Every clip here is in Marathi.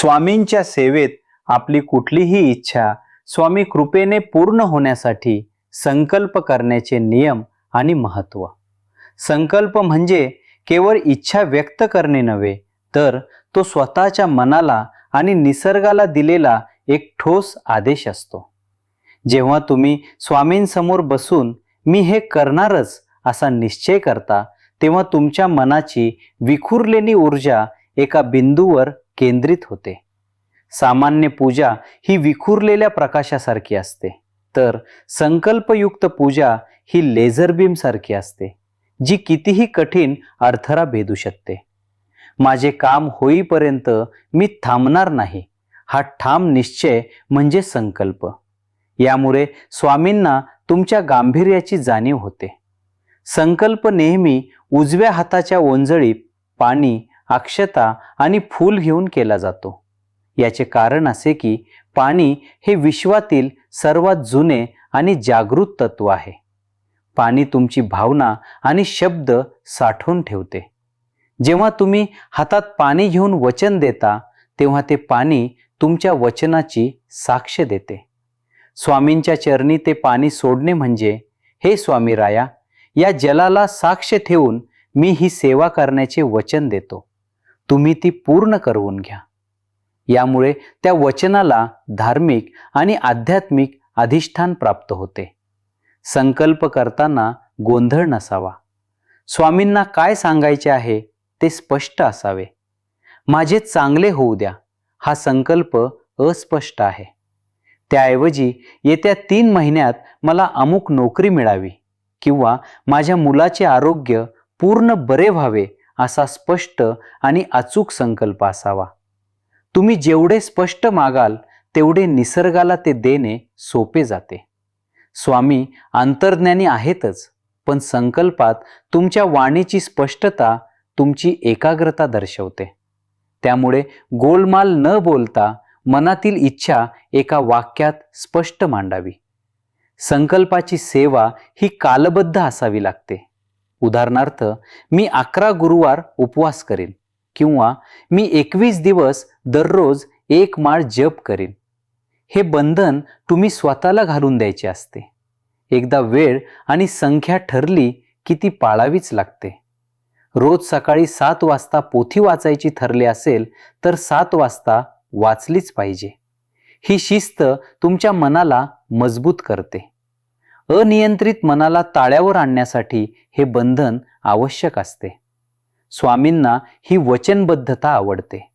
स्वामींच्या सेवेत आपली कुठलीही इच्छा स्वामी कृपेने पूर्ण होण्यासाठी संकल्प करण्याचे नियम आणि महत्त्व संकल्प म्हणजे केवळ इच्छा व्यक्त करणे नव्हे तर तो स्वतःच्या मनाला आणि निसर्गाला दिलेला एक ठोस आदेश असतो. जेव्हा तुम्ही स्वामींसमोर बसून मी हे करणारच असा निश्चय करता तेव्हा तुमच्या मनाची विखुरलेली ऊर्जा एका बिंदूवर केंद्रित होते. सामान्य पूजा ही विखुरलेल्या प्रकाशासारखी असते. तर संकल्पयुक्त पूजा ही लेझर बीमसारखी असते जी कितीही कठीण अडथळा भेदू शकते. माझे काम होईपर्यंत मी थांबणार नाही. हा ठाम निश्चय म्हणजे संकल्प. यामुळे स्वामींना तुमच्या गांभीर्याची जाणीव होते. संकल्प नेहमी उजव्या हाताच्या ओंजळीत पाणी अक्षता आणि फूल घेऊन केला जातो. याचे कारण असे की पाणी हे विश्वातील सर्वात जुने आणि जागृत तत्व आहे. पाणी तुमची भावना आणि शब्द साठवून ठेवते. जेव्हा तुम्ही हातात पाणी घेऊन वचन देता तेव्हा ते पाणी तुमच्या वचनाची साक्ष देते. स्वामींच्या चरणी ते पाणी सोडणे म्हणजे हे स्वामी राया या जलाला साक्ष ठेवून मी ही सेवा करण्याचे वचन देतो. तुम्ही ती पूर्ण करवून घ्या. यामुळे त्या वचनाला धार्मिक आणि आध्यात्मिक अधिष्ठान प्राप्त होते. संकल्प करताना गोंधळ नसावा. स्वामींना काय सांगायचे आहे ते स्पष्ट असावे. माझे चांगले होऊ द्या हा संकल्प अस्पष्ट आहे. त्याऐवजी येत्या तीन महिन्यात मला अमुक नोकरी मिळावी किंवा माझ्या मुलाचे आरोग्य पूर्ण बरे व्हावे असा स्पष्ट आणि अचूक संकल्प असावा. तुम्ही जेवढे स्पष्ट मागाल तेवढे निसर्गाला ते देणे सोपे जाते. स्वामी अंतर्ज्ञानी आहेतच पण संकल्पात तुमच्या वाणीची स्पष्टता तुमची एकाग्रता दर्शवते. त्यामुळे गोलमाल न बोलता मनातील इच्छा एका वाक्यात स्पष्ट मांडावी. संकल्पाची सेवा ही कालबद्ध असावी लागते. उदाहरणार्थ मी अकरा गुरुवार उपवास करेन किंवा मी एकवीस दिवस दररोज एक माळ जप करेन. हे बंधन तुम्ही स्वतःला घालून द्यायचे असते. एकदा वेळ आणि संख्या ठरली की ती पाळावीच लागते. रोज सकाळी सात वाजता पोथी वाचायची ठरले असेल तर सात वाजता वाचलीच पाहिजे. ही शिस्त तुमच्या मनाला मजबूत करते. अनियंत्रित मनाला ताळ्यावर आणण्यासाठी हे बंधन आवश्यक असते. स्वामींना ही वचनबद्धता आवडते.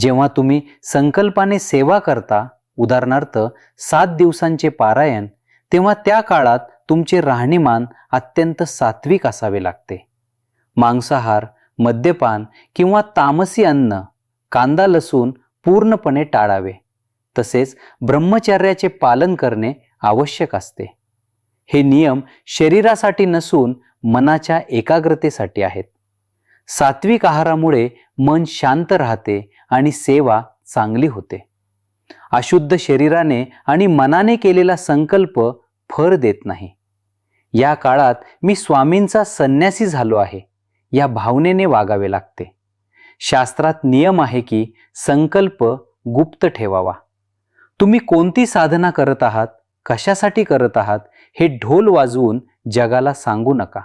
जेव्हा तुम्ही संकल्पाने सेवा करता उदाहरणार्थ सात दिवसांचे पारायण तेव्हा त्या काळात तुमचे राहणीमान अत्यंत सात्विक असावे लागते. मांसाहार मद्यपान किंवा तामसी अन्न कांदा लसूण पूर्णपणे टाळावे. तसेच ब्रह्मचर्याचे पालन करणे आवश्यक असते. हे नियम शरीरासाठी नसून मनाच्या एकाग्रतेसाठी आहेत. सात्विक आहारामुळे मन शांत राहते आणि सेवा चांगली होते. अशुद्ध शरीराने आणि मनाने केलेला संकल्प फर देत नाही. या काळात मी स्वामींचा संन्यासी झालो आहे या भावनेने वागावे लागते. शास्त्रात नियम आहे की संकल्प गुप्त ठेवावा. तुम्ही कोणती साधना करत आहात कशासाठी करत आहात हे ढोल वाजवून जगाला सांगू नका.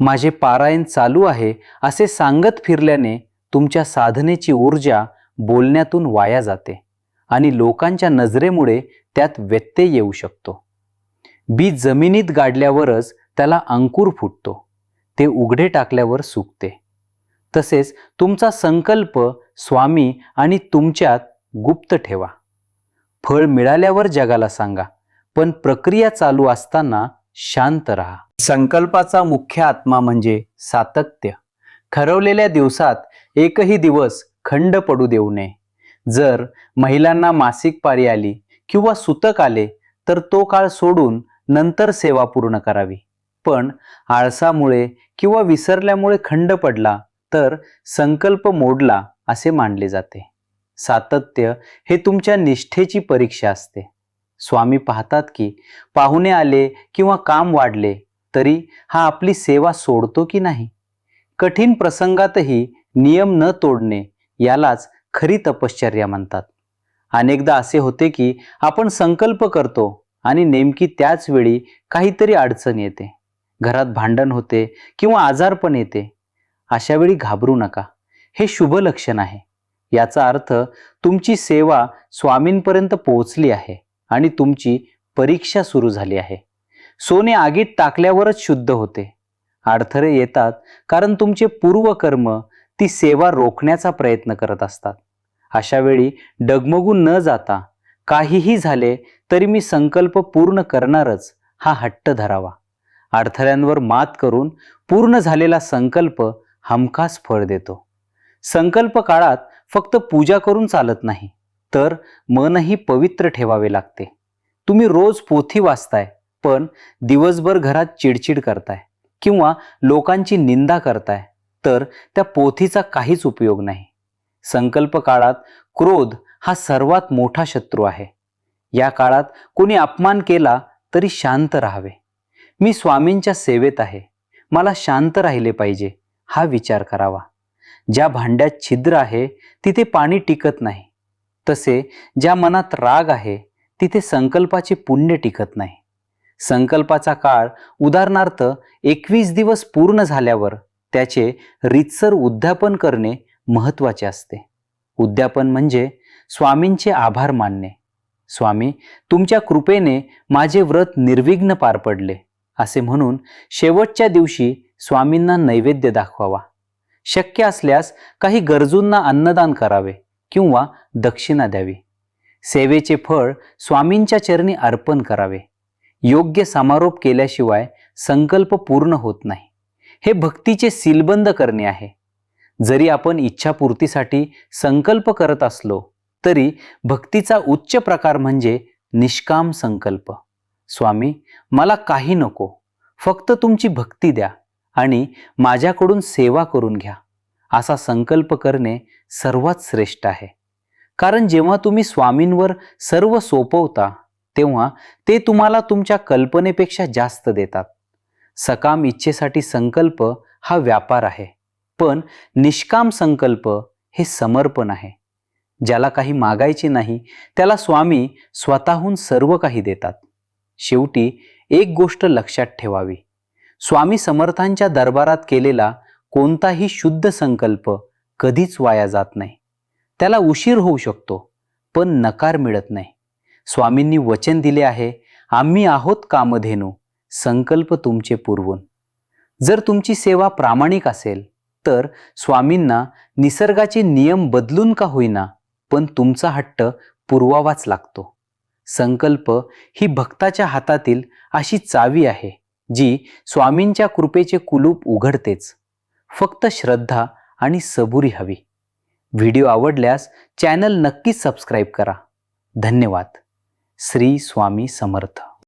माझे पारायण चालू आहे असे सांगत फिरल्याने तुमच्या साधनेची ऊर्जा बोलण्यातून वाया जाते आणि लोकांच्या नजरेमुळे त्यात व्यत्यय येऊ शकतो. बी जमिनीत गाडल्यावरच त्याला अंकुर फुटतो ते उघडे टाकल्यावर सुकते. तसेच तुमचा संकल्प स्वामी आणि तुमच्यात गुप्त ठेवा. फळ मिळाल्यावर जगाला सांगा. पण प्रक्रिया चालू असताना शांत राहा. संकल्पाचा मुख्य आत्मा म्हणजे सातत्य. ठरवलेल्या दिवसात एकही दिवस खंड पडू देऊ नये. जर महिलांना मासिक पाळी आली किंवा सुतक आले तर तो काळ सोडून नंतर सेवा पूर्ण करावी. पण आळसामुळे किंवा विसरल्यामुळे खंड पडला तर संकल्प मोडला असे मानले जाते. सातत्य हे तुमच्या निष्ठेची परीक्षा असते. स्वामी पाहतात की पाहुणे आले किंवा काम वाढले तरी हा आपली सेवा सोडतो की नाही? कठीण प्रसंगातही नियम न तोडणे यालाच खरी तपश्चर्या म्हणतात. अनेकदा असे होते की आपण संकल्प करतो आणि नेमकी त्याच वेळी काहीतरी अडचण येते. घरात भांडण होते किंवा आजारपण येते. अशा वेळी घाबरू नका. हे शुभ लक्षण आहे. याचा अर्थ तुमची सेवा स्वामींपर्यंत पोहोचली आहे. आणि तुमची परीक्षा सुरू झाली आहे. सोने आगीत टाकल्यावरच शुद्ध होते. अडथळे येतात कारण तुमचे पूर्वकर्म ती सेवा रोखण्याचा प्रयत्न करत असतात. अशा वेळी डगमगून न जाता काहीही झाले तरी मी संकल्प पूर्ण करणारच हा हट्ट धरावा. अडथळ्यांवर मात करून पूर्ण झालेला संकल्प हमखास फळ देतो. संकल्प काळात फक्त पूजा करून चालत नाही. तर मनही पवित्र ठेवावे लागते. तुम्ही रोज पोथी वाचताय पण दिवसभर घरात चिडचिड करताय किंवा लोकांची निंदा करताय तर त्या पोथीचा काहीच उपयोग नाही. संकल्प काळात क्रोध हा सर्वात मोठा शत्रू आहे. या काळात कोणी अपमान केला तरी शांत राहावे. मी स्वामींच्या सेवेत आहे. मला शांत राहिले पाहिजे हा विचार करावा. ज्या भांड्यात छिद्र आहे तिथे पाणी टिकत नाही. तसे ज्या मनात राग आहे तिथे संकल्पाचे पुण्य टिकत नाही. संकल्पाचा काळ उदाहरणार्थ एकवीस दिवस पूर्ण झाल्यावर त्याचे रितसर उद्यापन करणे महत्त्वाचे असते. उद्यापन म्हणजे स्वामींचे आभार मानणे. स्वामी तुमच्या कृपेने माझे व्रत निर्विघ्न पार पडले असे म्हणून शेवटच्या दिवशी स्वामींना नैवेद्य दाखवावा. शक्य असल्यास काही गरजूंना अन्नदान करावे. किंवा दक्षिणा द्यावी. सेवेचे फळ स्वामींच्या चरणी अर्पण करावे. योग्य समारोप केल्याशिवाय संकल्प पूर्ण होत नाही. हे भक्तीचे सीलबंद करणे आहे. जरी आपण इच्छापूर्तीसाठी संकल्प करत असलो तरी भक्तीचा उच्च प्रकार म्हणजे निष्काम संकल्प. स्वामी मला काही नको. फक्त तुमची भक्ती द्या आणि माझ्याकडून सेवा करून घ्या. असा संकल्प करणे सर्वात श्रेष्ठ आहे. कारण जेव्हा तुम्ही स्वामींवर सर्व सोपवता तेव्हा ते तुम्हाला तुमच्या कल्पनेपेक्षा जास्त देतात. सकाम इच्छेसाठी संकल्प हा व्यापार आहे. पण निष्काम संकल्प हे समर्पण आहे. ज्याला काही मागायचे नाही त्याला स्वामी स्वतःहून सर्व काही देतात. शेवटी एक गोष्ट लक्षात ठेवावी. स्वामी समर्थांच्या दरबारात केलेला कोणताही शुद्ध संकल्प कधीच वाया जात नाही. त्याला उशीर होऊ शकतो पण नकार मिळत नाही. स्वामींनी वचन दिले आहे आम्ही आहोत कामधेनू संकल्प तुमचे पुरवून. जर तुमची सेवा प्रामाणिक असेल तर स्वामींना निसर्गाचे नियम बदलून का होईना पण तुमचा हट्ट पुरवावाच लागतो. संकल्प ही भक्ताच्या हातातील अशी चावी आहे जी स्वामींच्या कृपेचे कुलूप उघडतेच. फक्त श्रद्धा आणि सबुरी हवी. व्हिडिओ आवडल्यास चॅनल नक्कीच सबस्क्राईब करा. धन्यवाद. श्री स्वामी समर्थ.